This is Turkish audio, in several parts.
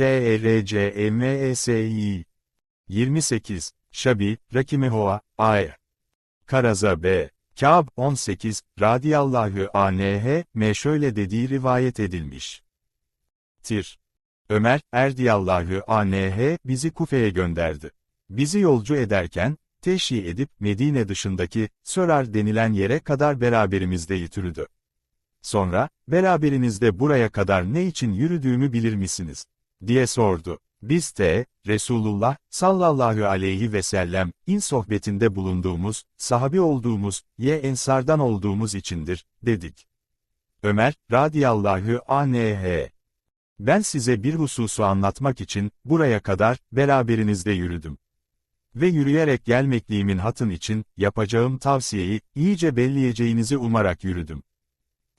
T E R C E M E S I 28 Şabi, Rakimehoa, A.E. Karaza B. Kâb 18, radiyallahu anh, m şöyle dediği rivayet edilmiş. Tir. Ömer, erdiyallahu anh, bizi Kufe'ye gönderdi. Bizi yolcu ederken, teşhi edip Medine dışındaki, Sörar denilen yere kadar beraberimizde yürüdü. Sonra, beraberinizde buraya kadar ne için yürüdüğümü bilir misiniz? Diye sordu. Biz de, Resulullah, sallallahu aleyhi ve sellem, in sohbetinde bulunduğumuz, sahabi olduğumuz, ye ensardan olduğumuz içindir, dedik. Ömer, radiyallahu anh. Ben size bir hususu anlatmak için, buraya kadar, beraberinizde yürüdüm. Ve yürüyerek gelmekliğimin hatın için, yapacağım tavsiyeyi, iyice belleyeceğinizi umarak yürüdüm.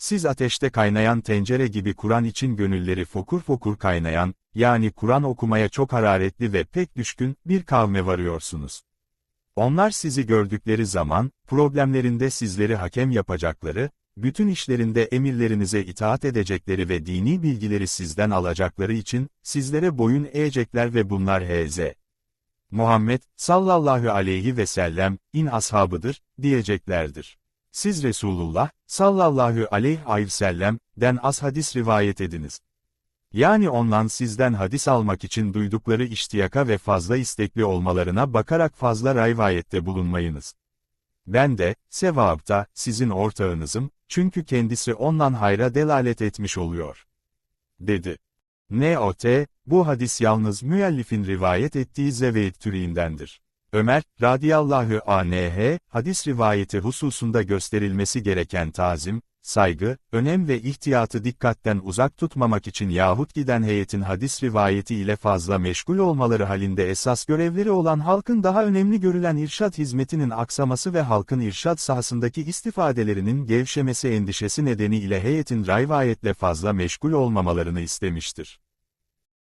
Siz ateşte kaynayan tencere gibi Kur'an için gönülleri fokur fokur kaynayan, yani Kur'an okumaya çok hararetli ve pek düşkün bir kavme varıyorsunuz. Onlar sizi gördükleri zaman, problemlerinde sizleri hakem yapacakları, bütün işlerinde emirlerinize itaat edecekleri ve dini bilgileri sizden alacakları için, sizlere boyun eğecekler ve bunlar Hz. Muhammed, sallallahu aleyhi ve sellem, in ashabıdır, diyeceklerdir. Siz Resulullah, sallallahu aleyhi ve sellem, den az hadis rivayet ediniz. Yani ondan sizden hadis almak için duydukları iştiyaka ve fazla istekli olmalarına bakarak fazla rivayette bulunmayınız. Ben de, sevapta, sizin ortağınızım, çünkü kendisi ondan hayra delalet etmiş oluyor. Dedi. Te, bu hadis yalnız müellifin rivayet ettiği Zeveyd türüğündendir. Ömer, radiyallahu anh, hadis rivayeti hususunda gösterilmesi gereken tazim, saygı, önem ve ihtiyatı dikkatten uzak tutmamak için yahut giden heyetin hadis rivayeti ile fazla meşgul olmaları halinde esas görevleri olan halkın daha önemli görülen irşat hizmetinin aksaması ve halkın irşat sahasındaki istifadelerinin gevşemesi endişesi nedeniyle heyetin rivayetle fazla meşgul olmamalarını istemiştir.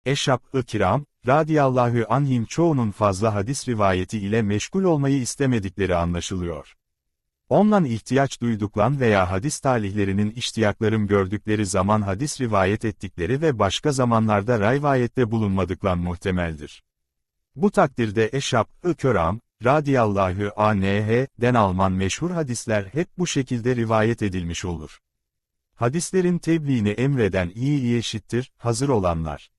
Eşab-ı kiram, radiyallahu anhim çoğunun fazla hadis rivayeti ile meşgul olmayı istemedikleri anlaşılıyor. Ondan ihtiyaç duyduklan veya hadis talihlerinin iştiyaklarım gördükleri zaman hadis rivayet ettikleri ve başka zamanlarda rivayette bulunmadıklan muhtemeldir. Bu takdirde Eşab-ı Köram, radiyallahu anh, den Alman meşhur hadisler hep bu şekilde rivayet edilmiş olur. Hadislerin tebliğini emreden iyi eşittir, hazır olanlar.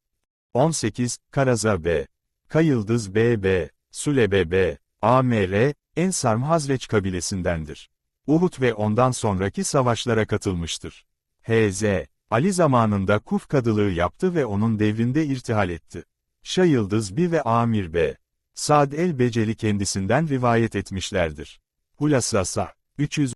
18, Karaza B. Kayıldız B.B. Sulebe B. A.M.R. Ensarm Hazreç kabilesindendir. Uhud ve ondan sonraki savaşlara katılmıştır. H.Z. Ali zamanında Kuf kadılığı yaptı ve onun devrinde irtihal etti. Şayıldız B ve Amir B. Sad el-Beceli kendisinden rivayet etmişlerdir. Hulasasa, 300